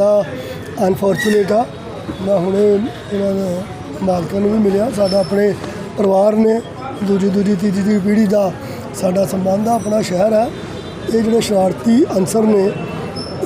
ਬੜਾ ਅਨਫੋਰਚੂਨੇਟ ਆ। ਮੈਂ ਹੁਣੇ ਇਹਨਾਂ ਦਾ ਮਾਲਕਾਂ ਨੂੰ ਵੀ ਮਿਲਿਆ। ਸਾਡਾ ਆਪਣੇ ਪਰਿਵਾਰ ਨੇ ਦੂਜੀ ਦੂਜੀ ਤੀਜੀ ਦੀ ਪੀੜ੍ਹੀ ਦਾ ਸਾਡਾ ਸੰਬੰਧ ਆ, ਆਪਣਾ ਸ਼ਹਿਰ ਹੈ ਇਹ ਜਿਹੜੇ ਸ਼ਰਾਰਤੀ ਅਨਸਰ ਨੇ,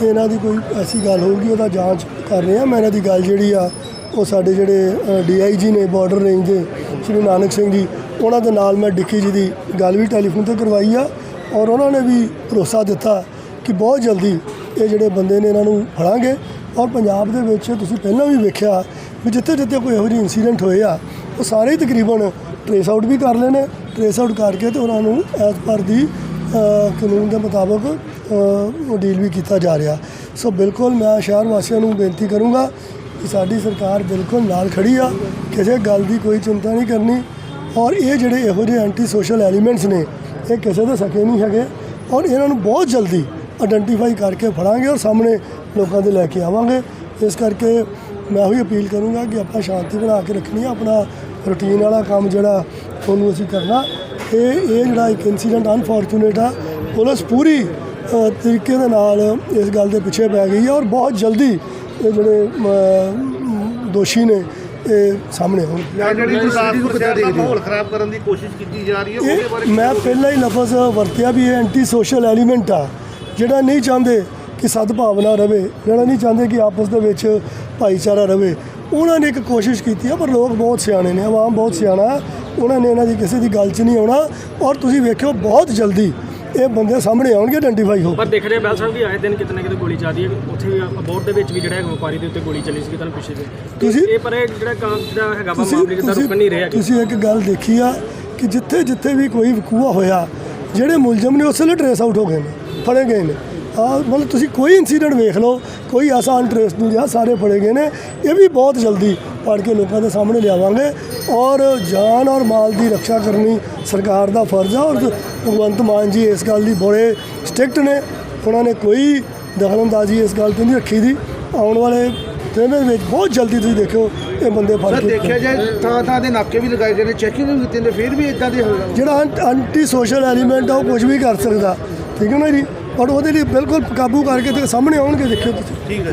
ਇਹਨਾਂ ਦੀ ਕੋਈ ਐਸੀ ਗੱਲ ਹੋਊਗੀ, ਉਹਦਾ ਜਾਂਚ ਕਰ ਰਹੇ ਆ। ਮੈਂ ਇਹਨਾਂ ਦੀ ਗੱਲ ਜਿਹੜੀ ਆ, ਉਹ ਸਾਡੇ ਜਿਹੜੇ ਡੀਆਈਜੀ ਨੇ ਬਾਰਡਰ ਰੇਂਜ ਦੇ, ਸ਼੍ਰੀ ਨਾਨਕ ਸਿੰਘ ਜੀ, ਉਹਨਾਂ ਦੇ ਨਾਲ ਮੈਂ ਡਿੱਕੀ ਜੀ ਦੀ ਗੱਲ ਵੀ ਟੈਲੀਫੋਨ ਤੇ ਕਰਵਾਈ ਆ। ਔਰ ਉਹਨਾਂ ਨੇ ਵੀ ਭਰੋਸਾ ਦਿੱਤਾ ਕਿ ਬਹੁਤ ਜਲਦੀ ਇਹ ਜਿਹੜੇ ਬੰਦੇ ਨੇ ਇਹਨਾਂ ਨੂੰ ਫੜਾਂਗੇ ਔਰ ਪੰਜਾਬ ਦੇ ਵਿੱਚ ਤੁਸੀਂ ਪਹਿਲਾਂ ਵੀ ਵੇਖਿਆ ਵੀ ਜਿੱਥੇ ਜਿੱਥੇ ਕੋਈ ਇਹੋ ਜਿਹੇ ਇਨਸੀਡੈਂਟ ਹੋਏ ਆ, ਉਹ ਸਾਰੇ ਹੀ ਤਕਰੀਬਨ ਟ੍ਰੇਸ ਆਊਟ ਵੀ ਕਰ ਲਏ ਨੇ ਟ੍ਰੇਸ ਆਊਟ ਕਰਕੇ ਤੇ ਉਹਨਾਂ ਨੂੰ ਐਜ਼ ਪਰ ਦੀ ਕਾਨੂੰਨ ਦੇ ਮੁਤਾਬਕ ਉਹ ਡੀਲ ਵੀ ਕੀਤਾ ਜਾ ਰਿਹਾ। ਸੋ ਬਿਲਕੁਲ ਮੈਂ ਸ਼ਹਿਰ ਵਾਸੀਆਂ ਨੂੰ ਬੇਨਤੀ ਕਰੂੰਗਾ ਕਿ ਸਾਡੀ ਸਰਕਾਰ ਬਿਲਕੁਲ ਨਾਲ ਖੜੀ ਆ, ਕਿਸੇ ਗੱਲ ਦੀ ਕੋਈ ਚਿੰਤਾ ਨਹੀਂ ਕਰਨੀ ਔਰ ਇਹ ਜਿਹੜੇ ਇਹੋ ਜਿਹੇ ਐਂਟੀ ਸੋਸ਼ਲ ਐਲੀਮੈਂਟਸ ਨੇ, ਇਹ ਕਿਸੇ ਦੇ ਸਕੇ ਨਹੀਂ ਹੈਗੇ ਔਰ ਇਹਨਾਂ ਨੂੰ ਬਹੁਤ ਜਲਦੀ ਆਇਡੈਂਟੀਫਾਈ ਕਰਕੇ ਫੜਾਂਗੇ ਔਰ ਸਾਹਮਣੇ ਲੋਕਾਂ ਦੇ ਲੈ ਕੇ ਆਵਾਂਗੇ। ਇਸ ਕਰਕੇ ਮੈਂ ਉਹੀ ਅਪੀਲ ਕਰੂੰਗਾ ਕਿ ਆਪਾਂ ਸ਼ਾਂਤੀ ਬਣਾ ਕੇ ਰੱਖਣੀ ਆ ਆਪਣਾ ਰੂਟੀਨ ਵਾਲਾ ਕੰਮ ਜਿਹੜਾ ਉਹਨੂੰ ਅਸੀਂ ਕਰਨਾ। ਇਹ ਇਹ ਜਿਹੜਾ ਇੱਕ ਇਨਸੀਡੈਂਟ ਅਨਫੋਰਚੂਨੇਟ ਆ ਪੁਲਿਸ ਪੂਰੀ ਤਰੀਕੇ ਦੇ ਨਾਲ ਇਸ ਗੱਲ ਦੇ ਪਿੱਛੇ ਪੈ ਗਈ ਹੈ ਔਰ ਬਹੁਤ ਜਲਦੀ ਇਹ ਜਿਹੜੇ ਦੋਸ਼ੀ ਨੇ ਇਹ ਸਾਹਮਣੇ ਆਉਣਗੇ ਜਿਹੜੀ ਗੁਰਦਾਸਪੁਰ ਸ਼ਹਿਰ ਦਾ ਮਾਹੌਲ ਖਰਾਬ ਕਰਨ ਦੀ ਕੋਸ਼ਿਸ਼ ਕੀਤੀ ਜਾ ਰਹੀ ਹੈ ਉਹਦੇ ਬਾਰੇ ਮੈਂ ਪਹਿਲਾਂ ਹੀ ਲਫ਼ਜ਼ ਵਰਤਿਆ ਵੀ ਇਹ ਐਂਟੀ ਸੋਸ਼ਲ ਐਲੀਮੈਂਟ ਆ। ਜਿਹੜਾ ਨਹੀਂ ਚਾਹੁੰਦੇ ਕਿ ਸਦਭਾਵਨਾ ਰਵੇ ਜਿਹੜਾ ਨਹੀਂ ਚਾਹੁੰਦੇ ਕਿ ਆਪਸ ਦੇ ਵਿੱਚ ਭਾਈਚਾਰਾ ਰਵੇ ਉਹਨਾਂ ਨੇ ਇੱਕ ਕੋਸ਼ਿਸ਼ ਕੀਤੀ ਆ ਪਰ ਲੋਕ ਬਹੁਤ ਸਿਆਣੇ ਨੇ ਆਵਾਮ ਬਹੁਤ ਸਿਆਣਾ ਹੈ। ਉਹਨਾਂ ਨੇ ਇਹਨਾਂ ਦੀ ਕਿਸੇ ਦੀ ਗੱਲ 'ਚ ਨਹੀਂ ਆਉਣਾ ਔਰ ਤੁਸੀਂ ਵੇਖਿਓ ਬਹੁਤ ਜਲਦੀ ਇਹ ਬੰਦੇ ਸਾਹਮਣੇ ਆਉਣਗੇ ਆਇਡੈਂਟੀਫਾਈ ਹੋ। ਪਰ ਦੇਖ ਰਹੇ ਬੈਲ ਸਾਹਿਬ ਵੀ ਆਏ ਦਿਨ ਕਿਤੇ ਨਾ ਕਿਤੇ ਗੋਲੀ ਚੱਲਦੀ ਹੈ ਉੱਥੇ ਵੀ ਅਬੋਰਡ ਦੇ ਵਿੱਚ ਵੀ ਜਿਹੜਾ ਹੈ ਵਪਾਰੀ ਦੇ ਉੱਤੇ ਗੋਲੀ ਚੱਲੀ ਸੀ ਤੁਹਾਨੂੰ ਪਿੱਛੇ ਦੇ ਤੁਸੀਂ- ਇਹ ਪਰ ਇਹ ਜਿਹੜਾ ਕੰਮ ਜਿਹੜਾ ਹੈਗਾ ਵਾ ਮਾਮਲੇ ਜਿੱਦਾਂ ਰੁਕਣ ਨਹੀਂ ਰਿਹਾ ਤੁਸੀਂ ਇੱਕ ਗੱਲ ਦੇਖੀ ਆ ਕਿ ਜਿੱਥੇ ਜਿੱਥੇ ਵੀ ਕੋਈ ਵਕੂਆ ਹੋਇਆ ਜਿਹੜੇ ਮੁਲਜ਼ਮ ਨੇ ਉਸ ਵੇਲੇ ਟਰੇਸ ਆਊਟ ਹੋ ਗਏ ਨੇ। ਫੜੇ ਗਏ ਨੇ। ਆ ਮਤਲਬ ਤੁਸੀਂ ਕੋਈ ਇਨਸੀਡੈਂਟ ਵੇਖ ਲਓ ਕੋਈ ਆਸਾਨ ਟਰੇਸ ਨਹੀਂ ਰਿਹਾ ਸਾਰੇ ਫੜੇ ਗਏ ਨੇ। ਇਹ ਵੀ ਬਹੁਤ ਜਲਦੀ ਫੜ ਕੇ ਲੋਕਾਂ ਦੇ ਸਾਹਮਣੇ ਲਿਆਵਾਂਗੇ। ਔਰ ਜਾਨ ਔਰ ਮਾਲ ਦੀ ਰੱਖਿਆ ਕਰਨੀ ਸਰਕਾਰ ਦਾ ਫਰਜ਼ ਆ ਔਰ ਭਗਵੰਤ ਮਾਨ ਜੀ ਇਸ ਗੱਲ ਦੀ ਬੜੇ ਸਟ੍ਰਿਕਟ ਨੇ। ਉਹਨਾਂ ਨੇ ਕੋਈ ਦਖਲਅੰਦਾਜ਼ੀ ਇਸ ਗੱਲ ਤੇ ਨਹੀਂ ਰੱਖੀ ਦੀ। ਆਉਣ ਵਾਲੇ ਦਿਨਾਂ ਵਿੱਚ ਬਹੁਤ ਜਲਦੀ ਤੁਸੀਂ ਦੇਖਿਓ ਇਹ ਬੰਦੇ ਫੜ ਕੇ ਦੇਖਿਆ ਜਾਏ ਥਾਂ ਥਾਂ ਦੇ ਨਾਕੇ ਵੀ ਲਗਾਏ ਗਏ ਨੇ ਚੈਕਿੰਗ ਵੀ ਕੀਤੀ ਨੇ ਫਿਰ ਵੀ ਇਦਾਂ ਦੇ ਹੋਇਆ ਜਿਹੜਾ ਐਂਟੀ ਸੋਸ਼ਲ ਐਲੀਮੈਂਟ ਆ ਉਹ ਕੁਝ ਵੀ ਕਰ ਸਕਦਾ। ਠੀਕ ਹੈ ਨਾ ਜੀ? ਪਰ ਉਹਦੇ ਲਈ ਬਿਲਕੁਲ ਕਾਬੂ ਕਰਕੇ ਤੇ ਸਾਹਮਣੇ ਆਉਣਗੇ, ਦੇਖਿਓ ਤੁਸੀਂ। ਠੀਕ ਹੈ